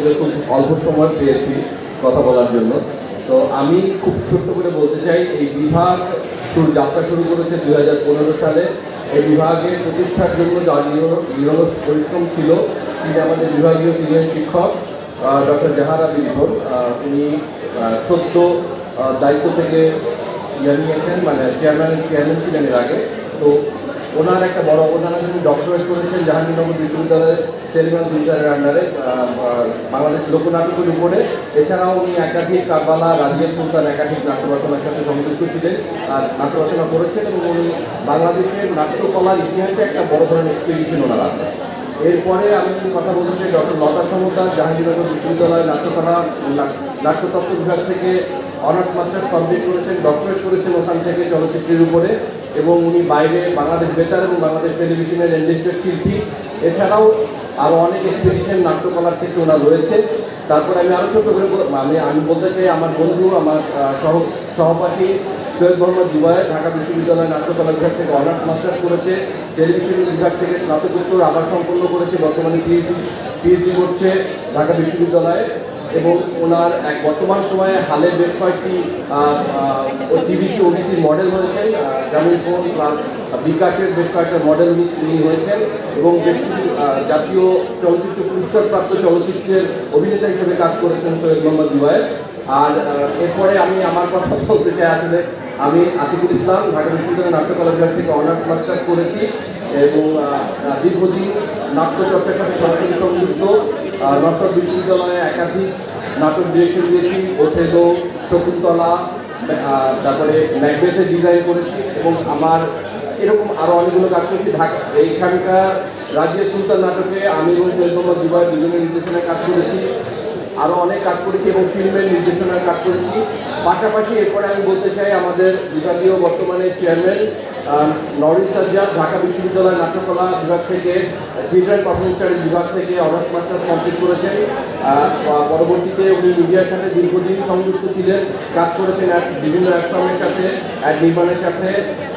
আসলে খুব অল্প সময় পেয়েছি কথা বলার জন্য। তো আমি খুব ছোট্ট করে বলতে চাই, এই বিভাগ শুরু, যাত্রা শুরু করেছে দু হাজার পনেরো সালে। এই বিভাগের প্রতিষ্ঠার জন্য যা নিরহ- নিরলস পরিশ্রম ছিল। তিনি আমাদের বিভাগীয় সিনিয়র শিক্ষক ডক্টর জাহারা বিলিখন উনি সত্য দায়িত্ব থেকে ইয়ে নিয়েছেন মানে চেয়ারম্যান চেয়ারম্যান ছিলেন এর আগে। তো ওনার একটা বড় অবদান আছে। তিনি ডক্টরেট করেছেন জাহাঙ্গীরনগর বিশ্ববিদ্যালয়ের সেলিমান দুইজারের আন্ডারে বাংলাদেশ লোকনাটকের উপরে। এছাড়াও উনি একাধিক কারবালা, রাজিয়া সুলতান একাধিক নাট্য রচনার সাথে সংযুক্ত ছিলেন আর নাট্য রচনা করেছেন এবং উনি বাংলাদেশের নাট্যকলার ইতিহাসে একটা বড় ধরনের এক্সপিডিশন ওনার আছে। এরপরে আমি কথা বলতে চাই ডক্টর লতা সমুদ্দার জাহাঙ্গীরনগর বিশ্ববিদ্যালয় নাট্যকলা নাট্যতত্ত্ব বিভাগ থেকে অনার্স মাস্টার্স কমপ্লিট করেছেন ডক্টরেট করেছেন ওখান থেকে চলচ্চিত্রের উপরে। এবং উনি বাইরে বাংলাদেশ বেতার এবং বাংলাদেশ টেলিভিশনের এন্ডেস্টেড শিল্পী। এছাড়াও আরও অনেক এক্সপিডিশন নাট্যকলার ক্ষেত্রে ওনার রয়েছে। তারপর আমি আরও ছোট করে আমি আমি বলতে চাই, আমার বন্ধু, আমার সহ, সহপাঠী সৈয়দ মোহাম্মদ জুবাই ঢাকা বিশ্ববিদ্যালয় নাট্যকলা বিভাগ থেকে অনার্স, মাস্টার্স করেছে। টেলিভিশন বিভাগ থেকে স্নাতকোত্তর আবার সম্পন্ন করেছে। বর্তমানে পিএইচডি পিএইচডি করছে ঢাকা বিশ্ববিদ্যালয়ে। এবং ওনার এক বর্তমান সময়ে হালের বেশ কয়েকটি টিভিসি ওবিসি মডেল হয়েছেন যেমন ফোন প্লাস বিকাশের বেশ কয়েকটা মডেল উনি হয়েছেন এবং বেশ কিছু জাতীয় চলচ্চিত্র, পুরস্কারপ্রাপ্ত চলচ্চিত্রের অভিনেতা হিসেবে কাজ করেছেন সৈয়দ মোহাম্মদ জুবায়ের আর এরপরে আমি আমার কথা বলতে চাই আসলে, আমি আতিকুল ইসলাম, ঢাকা বিশ্ববিদ্যালয় নাট্যকলা বিভাগ থেকে অনার্স মাস্টার্স করেছি এবং দীর্ঘদিন নাট্যচর্চার সাথে সরাসরি সংযুক্ত। নরসদ বিশ্ববিদ্যালয়ে একাধিক নাটক ডিরেকশন দিয়েছি। ওথেলো শকুন্তলা তারপরে ম্যাকবেথের ডিজাইন করেছি এবং আমার এরকম আরও অনেকগুলো কাজ করেছি। ঢাকা, এইখানকার রাজ্যের সুলতান নাটকে আমি এবং সৈয়দ দুবার দুজনের নির্দেশনায় কাজ করেছি। আরও অনেক কাজ করেছি এবং ফিল্মের নির্দেশনার কাজ করেছি। পাশাপাশি এরপরে আমি বলতে চাই আমাদের বিভাগীয় বর্তমানে চেয়ারম্যান নরিন সাজ্জাদ, ঢাকা বিশ্ববিদ্যালয় নাট্যকলা বিভাগ থেকে থিয়েটার পারফরমেন্স স্টাডিজ বিভাগ থেকে অনার্স মাস্টার্স কমপ্লিট করেছেন। পরবর্তীতে উনি মিডিয়ার সাথে দীর্ঘদিন সংযুক্ত ছিলেন। কাজ করেছেন এক বিভিন্ন অ্যাকশনের সাথে, এক নির্মাণের সাথে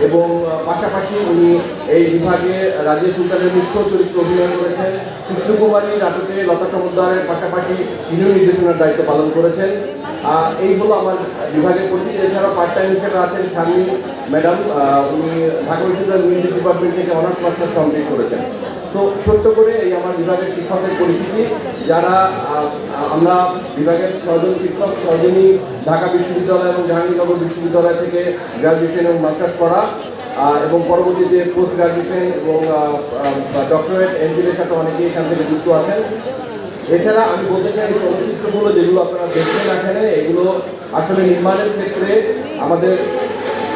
এবং পাশাপাশি উনি এই বিভাগে রাজেশ সুলতানের মুখ্য চরিত্র অভিনয় করেছেন। কৃষ্ণকুমারী নাটকে লতা সমুদ্রের পাশাপাশি নির্দেশনার দায়িত্ব পালন করেছেন। এই হলো আমার বিভাগের পরিচিতি এছাড়াও পার্ট টাইম হিসেবে আছেন শারমিন ম্যাডাম। উনি ঢাকা বিশ্ববিদ্যালয় মিউজিক ডিপার্টমেন্ট থেকে অনার্স মাস্টার্স কমপ্লিট করেছেন। তো ছোট্ট করে এই আমার বিভাগের শিক্ষকের পরিচিতি। যারা আমরা বিভাগের ছজন শিক্ষক ছজনই ঢাকা বিশ্ববিদ্যালয় এবং জাহাঙ্গীরনগর বিশ্ববিদ্যালয় থেকে গ্র্যাজুয়েশন এবং মাস্টার্স করা। এবং পরবর্তীতে পোস্ট গ্রাজুয়েশন এবং ডক্টরেট এমফিলের সাথে অনেকেই এখান থেকে যুক্ত আছেন। এছাড়া আমি বলতে চাই চলচ্চিত্রগুলো যেগুলো আপনারা দেখছেন এখানে এগুলো আসলে নির্মাণের ক্ষেত্রে আমাদের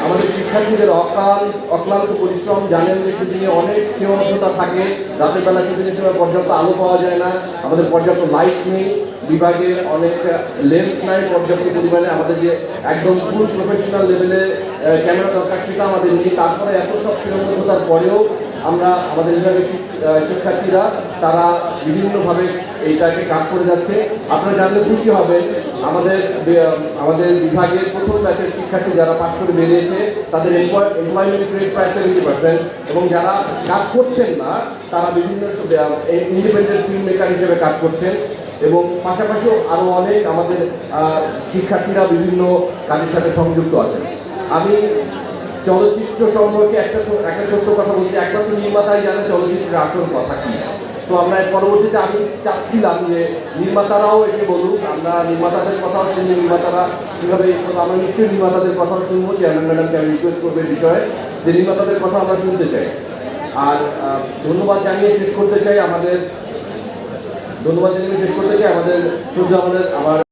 আমাদের শিক্ষার্থীদের অকাল, অক্লান্ত পরিশ্রম, জানেন যে সেদিনে অনেক সীমাবদ্ধতা থাকে, রাতের বেলা সেদিনের সময় পর্যাপ্ত আলো পাওয়া যায় না, আমাদের পর্যাপ্ত লাইট নেই বিভাগে অনেক লেন্স নাই পর্যাপ্ত পরিমাণে, আমাদের যে একদম ফুল প্রফেশনাল লেভেলে ক্যামেরা দরকার, সেটা আমাদের নেই। তারপরে এত সব সীমাবদ্ধতার পরেও আমরা, আমাদের বিভাগের শিক্ষার্থীরা, তারা বিভিন্নভাবে এইটাকে কাজ করে যাচ্ছে। আপনারা জানলে খুশি হবেন, আমাদের আমাদের বিভাগের প্রথম ব্যাচের শিক্ষার্থী যারা পাশ করে বেরিয়েছে, তাদের এমপ্লয়মেন্ট রেট প্রায় সেভেন্টি পার্সেন্ট এবং যারা কাজ করছেন না, তারা বিভিন্ন ইন্ডিপেন্ডেন্ট ফিল্ম মেকার হিসেবে কাজ করছেন এবং পাশাপাশিও আরও অনেক আমাদের শিক্ষার্থীরা বিভিন্ন কাজের সাথে সংযুক্ত আছেন। আমি চলচ্চিত্র সম্পর্কে একটা একটা ছোট্ট কথা বলছি। একমাত্র নির্মাতাই জানে চলচ্চিত্রের আসল কথা কি। তো আমরা পরবর্তীতে আমি চাচ্ছিলাম যে নির্মাতারাও এটি বলুক, আমরা নির্মাতাদের কথাও শুনি, নির্মাতারা কীভাবে আমরা নিশ্চয়ই নির্মাতাদের কথাও শুনব চেয়ারম্যান ম্যাডামকে আমি রিকোয়েস্ট করব এই বিষয়ে, যে নির্মাতাদের কথা আমরা শুনতে চাই। আর ধন্যবাদ জানিয়ে শেষ করতে চাই আমাদের, ধন্যবাদ জানিয়ে শেষ করতে চাই আমাদের শুধু আমাদের আমার